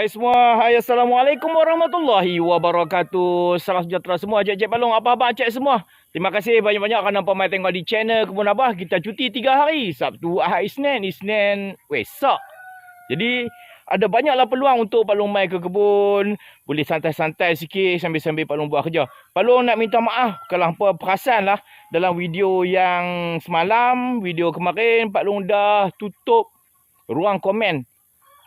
Hai semua, hai Assalamualaikum warahmatullahi wabarakatuh. Salam sejahtera semua, Cik-Cik Balong, apa-apa Cik semua? Terima kasih banyak-banyak kerana pemain tengok di channel Kebun Abah. Kita cuti 3 hari, Sabtu, Ahad, Isnin, Isnin, Wesak Jadi, ada banyaklah peluang untuk Pak Long mai ke kebun. Boleh santai-santai sikit sambil-sambil Pak Long buat kerja. Pak Long nak minta maaf kalau hampa perasan lah Dalam video yang semalam, video kemarin Pak Long dah tutup ruang komen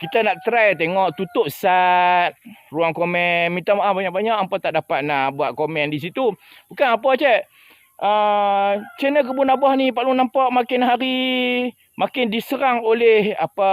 kita nak try tengok tutup sat ruang komen. Minta maaf banyak-banyak hampa tak dapat nak buat komen di situ. Bukan apa cik. Uh, channel Kebun Abah ni Pak Long nampak makin hari makin diserang oleh apa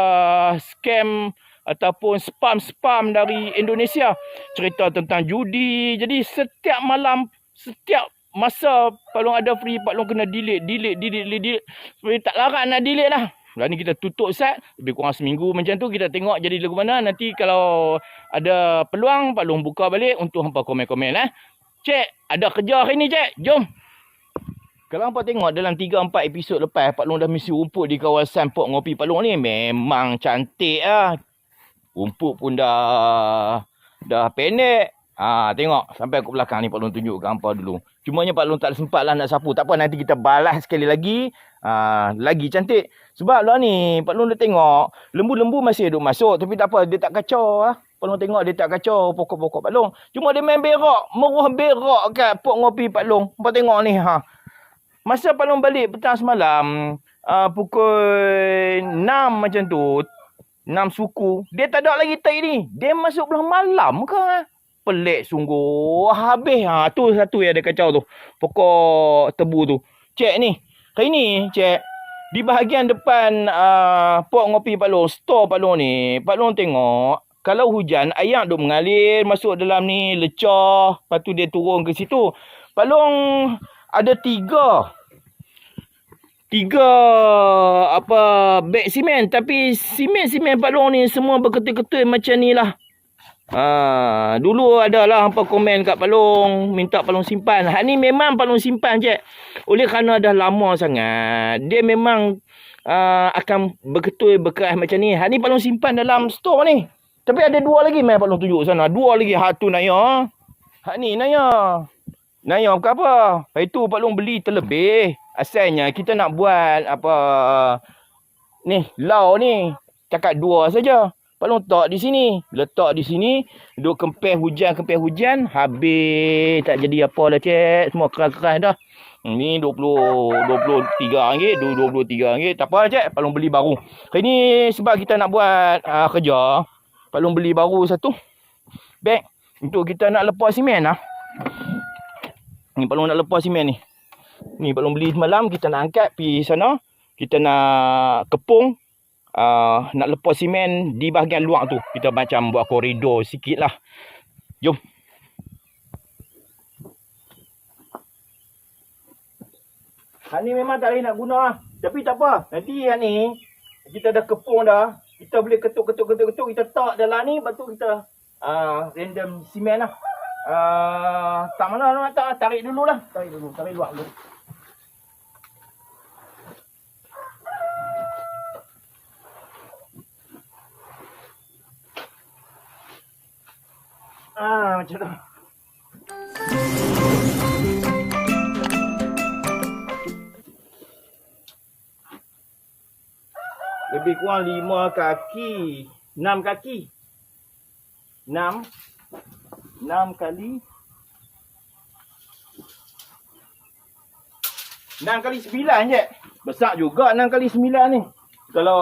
scam ataupun spam-spam dari Indonesia. Cerita tentang judi. Jadi setiap malam, setiap masa Pak Long ada free, Pak Long kena delete, delete, delete, delete. Sebenarnya tak larat nak delete lah. Lah ni kita tutup set lebih kurang seminggu macam tu kita tengok jadi lagu mana nanti kalau ada peluang Pak Long buka balik untuk hampa komen-komen eh. Cik, ada kerja hari ni cik. Jom. Kalau hampa tengok dalam 3 4 episod lepas Pak Long dah misi rumput di kawasan Pok Ngopi Pak Long ni memang cantik ah. Rumput pun dah dah pendek. Ha, tengok sampai ke belakang ni Pak Long tunjuk ke hampa dulu. Cumanya Pak Long tak sempat lah nak sapu. Tak apa nanti kita balas sekali lagi. Ha, lagi cantik. Sebab lah ni Pak Long dah tengok. Lembu-lembu masih duduk masuk. Tapi tak apa dia tak kacau lah. Pak Long tengok dia tak kacau pokok-pokok Pak Long. Cuma dia main berak. Meruah berak kat pok ngopi Pak Long. Pak tengok ni ha. Masa Pak Long balik petang semalam. Uh, pukul 6 macam tu. 6 suku. Dia tak ada lagi tai ni. Dia masuk belah malam ke ha? Pelik sungguh. Habis ha. Tu satu yang dia kacau tu. Pokok tebu tu. Cek ni. Hari ni, cek, di bahagian depan uh, pok ngopi Pak Long, store Pak Long ni, Pak Long tengok, kalau hujan, air duk mengalir masuk dalam ni, lecah, lepas tu dia turun ke situ. Pak Long ada tiga, tiga apa beg simen, tapi simen-simen Pak Long ni semua berketul-ketul macam ni lah. Ha, dulu adalah hampa komen kat Palung minta Palung simpan. Hak ni memang Palung simpan je. Oleh kerana dah lama sangat, dia memang uh, akan berketul berkeras macam ni. Hak ni Palung simpan dalam store ni. Tapi ada dua lagi mai Palung tunjuk sana. Dua lagi hak tu Naya. Hak ni Naya. Naya bukan apa. Hak itu Palung beli terlebih. Asalnya kita nak buat apa ni lau ni. Cakap dua saja. Long letak di sini. Letak di sini. Duk kempeh hujan, kempeh hujan. Habis. Tak jadi apa dah cik. Semua keras-keras dah. Ni 20, 23 ringgit. 23 ringgit. Tak apa lah cik. Long beli baru. Hari ni sebab kita nak buat uh, kerja. Pak Long beli baru satu. Beg. Untuk kita nak lepas simen lah. Ni Pak Long nak lepas simen ni. Ni Pak Long beli semalam. Kita nak angkat pergi sana. Kita nak kepung uh, nak lepas simen di bahagian luar tu. Kita macam buat koridor sikit lah. Jom. Hal ni memang tak boleh nak guna lah. Tapi tak apa. Nanti hal ni, kita dah kepung dah. Kita boleh ketuk-ketuk-ketuk-ketuk. Kita tak dalam ni. Lepas tu kita uh, random simen lah. Uh, tak mana nak tak. Tarik dulu lah. Tarik dulu. Tarik luar dulu. Ah, macam tu. Lebih kurang lima kaki. Enam kaki. Enam. Enam kali. Enam kali sembilan je. Besar juga enam kali sembilan ni. Kalau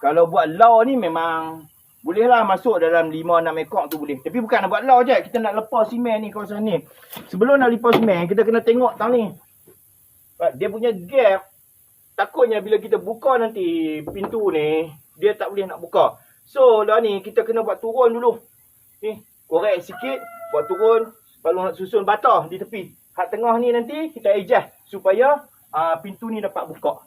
kalau buat law ni memang boleh lah masuk dalam 5-6 ekor tu boleh. Tapi bukan nak buat law je. Kita nak lepas simen ni kawasan ni. Sebelum nak lepas simen, kita kena tengok tang ni. Dia punya gap. Takutnya bila kita buka nanti pintu ni, dia tak boleh nak buka. So lah ni, kita kena buat turun dulu. Ni, korek sikit. Buat turun. Baru nak susun bata di tepi. Hak tengah ni nanti, kita adjust. Supaya uh, pintu ni dapat buka.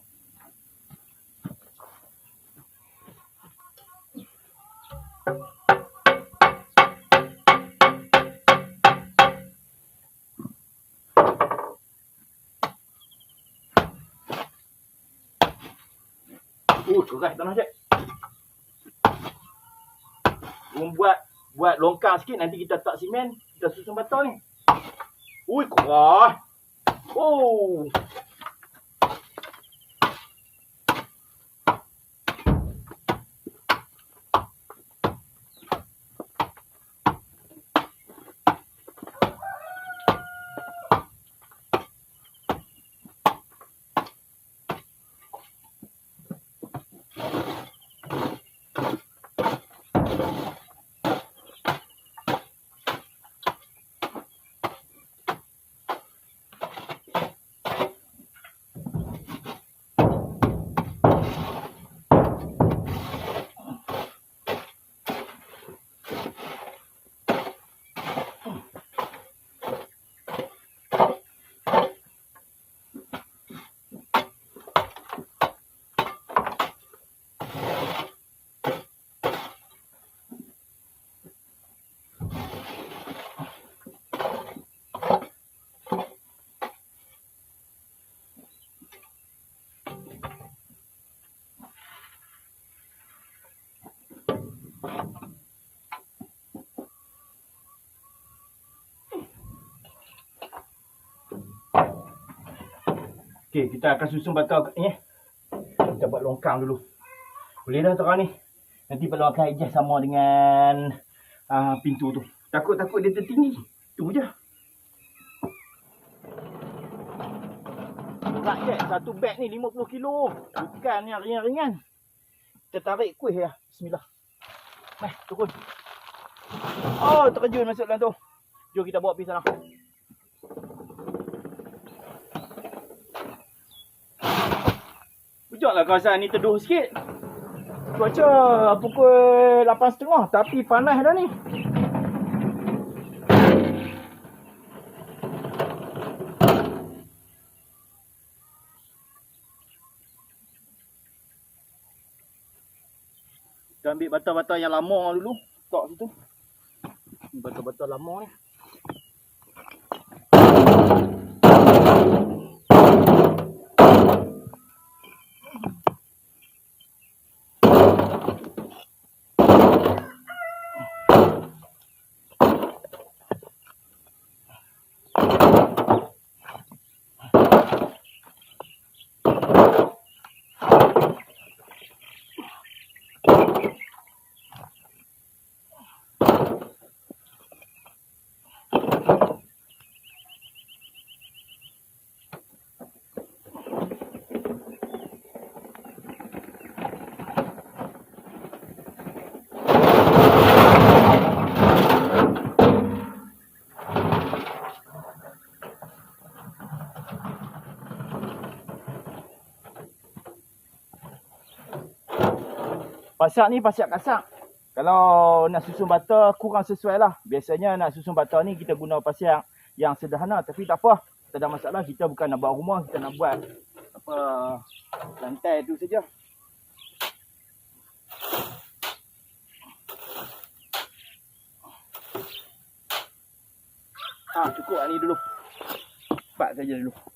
Uh, keras tanah cik. Orang buat longkang sikit nanti kita tak simen, kita susun bata ni. Ui, kuah. Oh. Okey, kita akan susun bata ni. eh. Kita buat longkang dulu. Boleh dah terang ni. Nanti kalau akan adjust sama dengan uh, pintu tu. Takut-takut dia tertinggi. Tu je. Berat je. Satu beg ni 50 kilo. Bukan yang ringan-ringan. Kita tarik kuih ya. Bismillah. Nah, turun. Oh, terjun masuk dalam tu. Jom kita bawa pergi sana. Hujanlah kawasan ni teduh sikit. Cuaca pukul 8.30 tapi panas dah ni. Kita ambil bata-bata yang lama dulu. Tok situ. Ni bata-bata lama ni. Pasak ni pasak kasak. Kalau nak susun bata kurang sesuai lah. Biasanya nak susun bata ni kita guna pasak yang sederhana. Tapi tak apa. Tak ada masalah. Kita bukan nak buat rumah. Kita nak buat apa lantai tu saja. Ah cukup lah ni dulu. Empat saja dulu.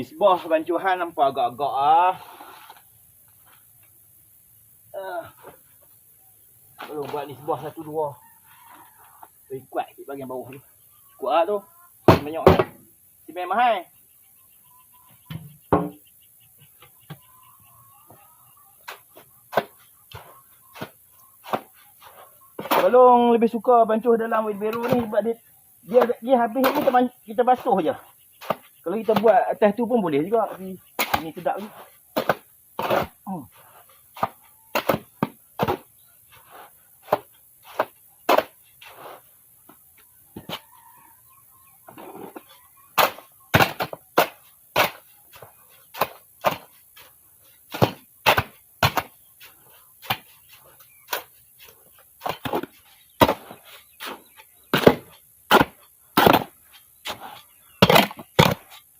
Nisbah bancuhan nampak agak-agak ah. Belum buat nisbah satu dua. Eh, kuat sikit bahagian bawah tu. Kuat tu. Banyak kan. Simen mahal. Balong lebih suka bancuh dalam wheelbarrow ni sebab dia dia, dia habis ni kita, kita basuh je. Kalau kita buat atas tu pun boleh juga. Tapi ini sedap ni. Hmm.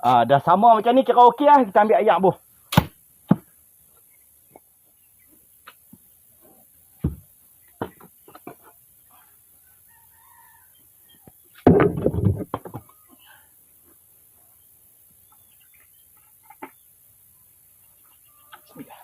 Ah, dah sama macam ni kira okey lah. Kita ambil ayak buh. Bismillah.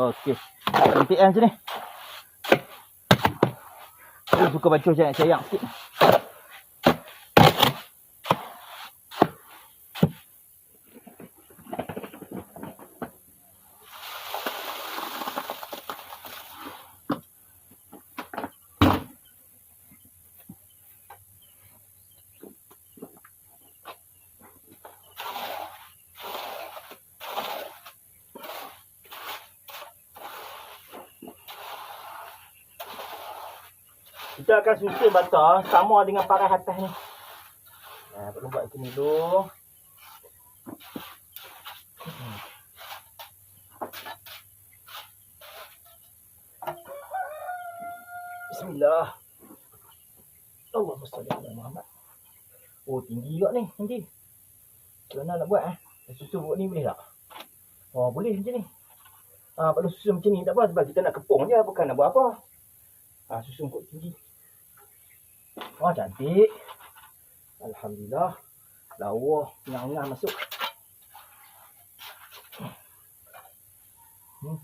Okey. Cantik kan macam ni. Aku suka sayang sayang sikit. Kita akan susun bata sama dengan paras atas ni. Nah, perlu buat macam ni dulu. Bismillah. Allahumma salli ala Muhammad. Oh, tinggi juga ni, tinggi. Macam nak buat eh? Susun buat ni boleh tak? Oh, boleh macam ni. Ah, perlu susun macam ni tak apa sebab kita nak kepung je bukan nak buat apa. Ah, susun kot tinggi. Wah, cantik. Alhamdulillah. Lawa, ngah-ngah masuk. Hmm.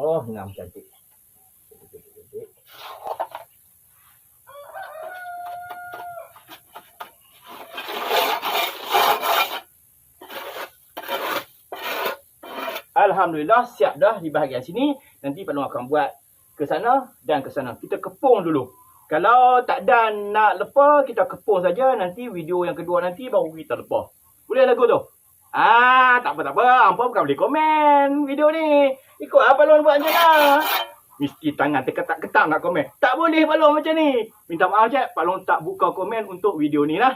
Oh, ngam. Cantik, cantik. Alhamdulillah siap dah di bahagian sini. Nanti Pak Long akan buat ke sana dan ke sana. Kita kepung dulu. Kalau tak dan nak lepas, kita kepung saja. Nanti video yang kedua nanti baru kita lepas. Boleh lagu tu? Ah, tak apa tak apa. Hampa bukan boleh komen video ni. Ikut apa Long buat macam lah. Mesti tangan terketak-ketak nak komen. Tak boleh Pak Long macam ni. Minta maaf cik, Pak Long tak buka komen untuk video ni lah.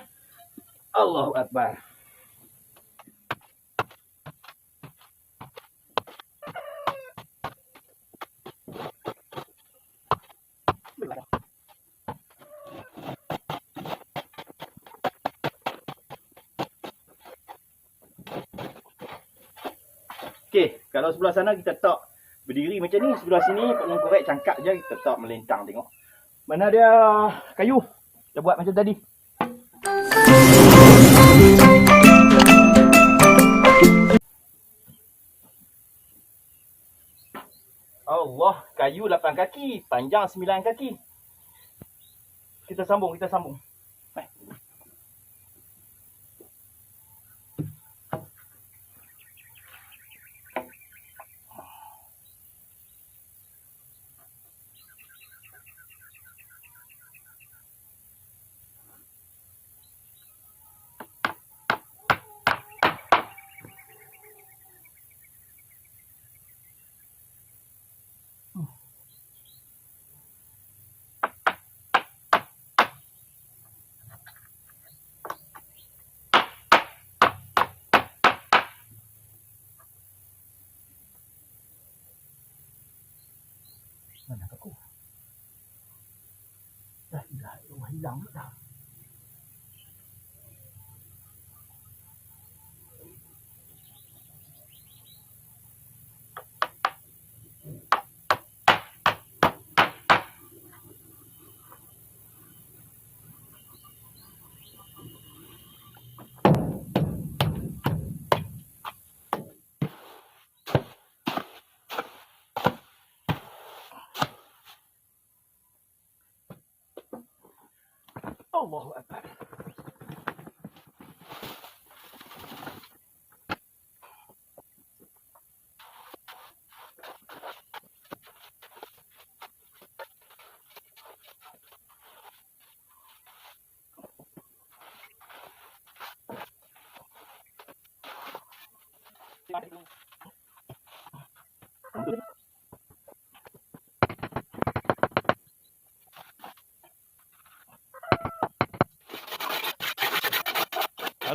Allahu Akbar. Kalau sebelah sana kita tak berdiri macam ni, sebelah sini Long korek cangkap je kita tak melintang tengok. Mana dia kayu? Kita buat macam tadi. Allah, kayu 8 kaki, panjang 9 kaki. Kita sambung, kita sambung. Hilang, dah hilang dah. Allahu Akbar.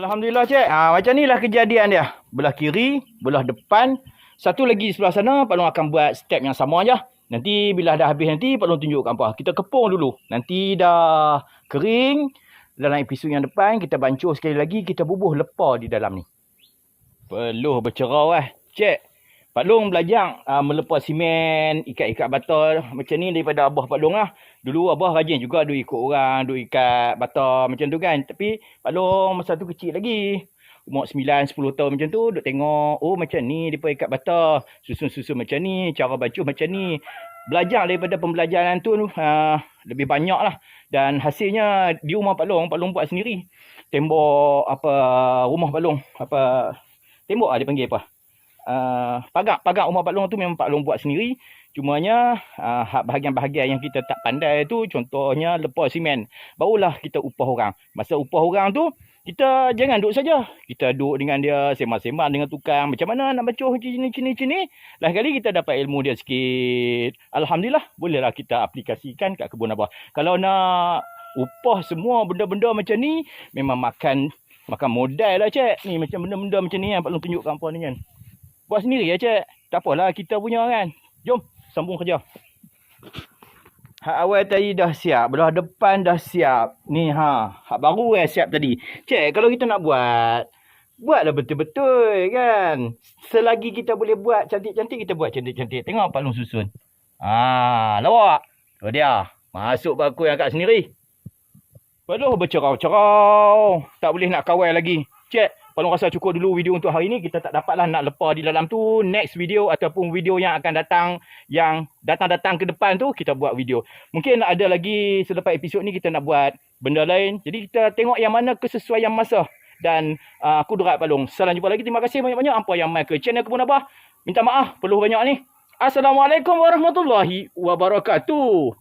Alhamdulillah cik. Ha, macam ni lah kejadian dia. Belah kiri, belah depan. Satu lagi sebelah sana, Pak Long akan buat step yang sama aja. Nanti bila dah habis nanti, Pak Long tunjuk apa. Kita kepung dulu. Nanti dah kering. Dalam episod yang depan, kita bancuh sekali lagi. Kita bubuh lepa di dalam ni. Peluh bercerau eh. Cik. Pak Long belajar uh, melepas simen, ikat-ikat bata macam ni daripada abah Pak Long lah. Dulu abah rajin juga duk ikut orang, duk ikat bata macam tu kan. Tapi Pak Long masa tu kecil lagi. Umur 9, 10 tahun macam tu, duk tengok, oh macam ni dia ikat bata. Susun-susun macam ni, cara baca macam ni. Belajar daripada pembelajaran tu uh, lebih banyak lah. Dan hasilnya di rumah Pak Long, Pak Long buat sendiri. Tembok apa rumah Pak Long, apa tembok lah dia panggil apa pagar pagar rumah Pak Long tu memang Pak Long buat sendiri. Cumanya uh, bahagian-bahagian yang kita tak pandai tu contohnya lepas simen barulah kita upah orang. Masa upah orang tu kita jangan duduk saja. Kita duduk dengan dia sembang-sembang dengan tukang. Macam mana nak baca macam ni macam ni macam ni lain kali kita dapat ilmu dia sikit. Alhamdulillah bolehlah kita aplikasikan kat kebun abah. Kalau nak upah semua benda-benda macam ni memang makan makan modal lah cik. Ni macam benda-benda macam ni kan Pak Long tunjukkan apa ni kan Buat sendiri ya cik. Tak apalah kita punya kan. Jom sambung kerja. Hak awal tadi dah siap. Belah depan dah siap. Ni ha. Hak baru eh siap tadi. Cik kalau kita nak buat. Buatlah betul-betul kan. Selagi kita boleh buat cantik-cantik kita buat cantik-cantik. Tengok Pak Long susun. Ah, lawak. Tu dia. Masuk baku yang kat sendiri. Aduh bercerau-cerau. Tak boleh nak kawal lagi. Cik. Kalau rasa cukup dulu video untuk hari ini, kita tak dapatlah nak lepas di dalam tu. Next video ataupun video yang akan datang, yang datang-datang ke depan tu, kita buat video. Mungkin ada lagi selepas episod ni kita nak buat benda lain. Jadi kita tengok yang mana kesesuaian masa. Dan uh, aku Durat Palung. Salam jumpa lagi. Terima kasih banyak-banyak. Apa yang main ke channel Kebun Abah. Minta maaf. Perlu banyak ni. Assalamualaikum warahmatullahi wabarakatuh.